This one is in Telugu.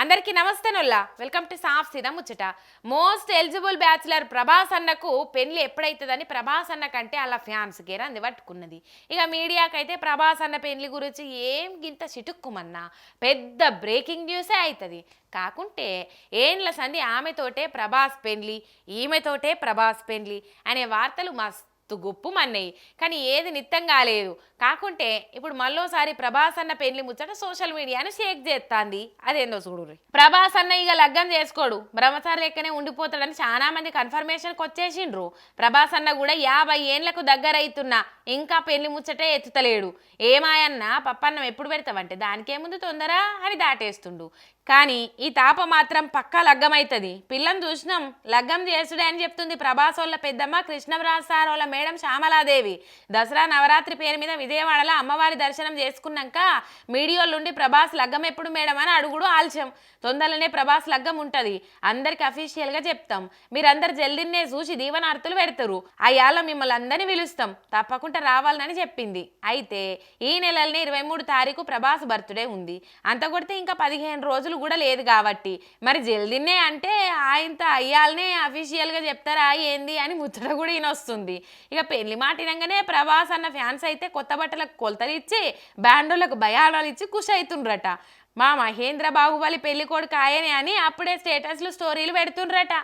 అందరికీ నమస్తే నొల్లా. వెల్కమ్ టు సాఫ్ సీదా ముచ్చట. మోస్ట్ ఎలిజిబుల్ బ్యాచులర్ ప్రభాస్ అన్నకు పెళ్ళి ఎప్పుడైతుందని ప్రభాస్ అన్న కంటే అలా ఫ్యాన్స్ గేర్ అంది పట్టుకున్నది. ఇక మీడియాకైతే ప్రభాస్ అన్న పెళ్ళి గురించి ఏం గింత చిటుక్కుమన్నా పెద్ద బ్రేకింగ్ న్యూసే అవుతుంది కాకుంటే ఏండ్ల సంది ఆమెతోటే ప్రభాస్ పెళ్ళి ఈమెతోటే ప్రభాస్ పెళ్ళి అనే వార్తలు మస్తు గుప్పు మన్నాయి కానీ ఏది నిత్తం కాలేదు కాకుంటే ఇప్పుడు మళ్ళోసారి ప్రభాస్ అన్న పెళ్ళి ముచ్చట సోషల్ మీడియాను షేక్ చేస్తాంది అదేందో చూడు ప్రభాస్ అన్న ఇక లగ్గం చేసుకోడు. బ్రహ్మచారి లెక్కనే ఉండిపోతాడని చాలా మంది కన్ఫర్మేషన్కి వచ్చేసిండ్రు. ప్రభాస్ అన్న కూడా యాభై ఏండ్లకు దగ్గరైతున్నా ఇంకా పెళ్ళి ముచ్చటే ఎత్తుతలేడు. ఏమాయన్న పప్పన్నం ఎప్పుడు పెడతావంటే దానికేముందు తొందర అని దాటేస్తుండు. కానీ ఈ తాప మాత్రం పక్కా లగ్గమవుతుంది పిల్లని చూసినాం లగ్గం చేసుడే అని చెప్తుంది ప్రభాస్ వాళ్ళ పెద్దమ్మ కృష్ణరాజ్ సార్ వాళ్ళ మేడం శ్యామలాదేవి. దసరా నవరాత్రి పేరు మీద విజయవాడలో అమ్మవారి దర్శనం చేసుకున్నాక మీడియోల నుండి ప్రభాస్ లగ్గం ఎప్పుడు మేడం అని అడుగుడు ఆల్చం. తొందరలోనే ప్రభాస్ లగ్గం ఉంటుంది. అందరికి అఫీషియల్గా చెప్తాం. మీరందరు జల్దిన్నే చూసి దీవనార్తులు పెడతారు. అయ్యాల మిమ్మల్ని అందరినీ పిలుస్తాం. తప్పకుండా రావాలని చెప్పింది. అయితే ఈ నెలలోనే ఇరవై మూడు తారీఖు ప్రభాస్ బర్త్డే ఉంది. అంత కొడితే ఇంకా పదిహేను రోజులు కూడా లేదు కాబట్టి. మరి జల్దిన్నే అంటే ఆయనతో అయ్యాలనే అఫీషియల్గా చెప్తారా ఏంది అని ముచ్చట కూడా ఈయన వస్తుంది ఇక పెళ్ళి మాటినంగానే ప్రభాస్ అన్న ఫ్యాన్స్ అయితే కొత్త బట్టలకు కొలతలు ఇచ్చి బ్యాండోలకు భయాడాలు ఇచ్చి ఖుషి అవుతుండ్రట మా మహేంద్ర బాహుబలి పెళ్ళి కొడుకు ఆయనే అని అప్పుడే స్టేటస్లు స్టోరీలు పెడుతుండ్రట.